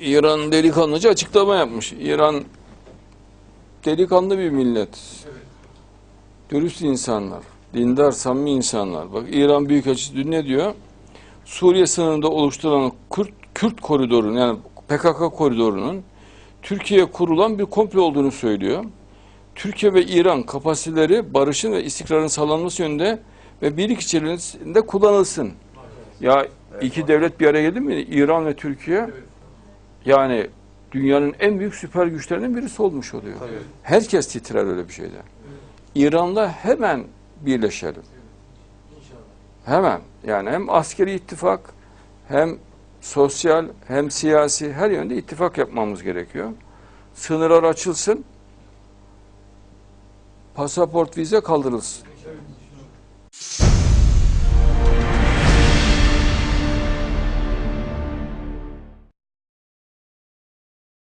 İran delikanlıca açıklama yapmış. İran delikanlı bir millet. Dürüst insanlar, dindar, samimi insanlar. Bak İran Büyükelçisi dün ne diyor? Suriye sınırında oluşturulan Kürt, Kürt koridorunun yani PKK koridorunun Türkiye'ye kurulan bir komplo olduğunu söylüyor. Türkiye ve İran kapasiteleri barışın ve istikrarın sağlanması yönünde ve birlik içerisinde kullanılsın. Ya iki devlet bir araya geldi mi? İran ve Türkiye yani dünyanın en büyük süper güçlerinden birisi olmuş oluyor. Tabii. Herkes titrer öyle bir şeyde. İran'la hemen birleşelim. Hemen. Yani hem askeri ittifak hem sosyal hem siyasi her yönde ittifak yapmamız gerekiyor. Sınırlar açılsın. Pasaport vize kaldırılsın.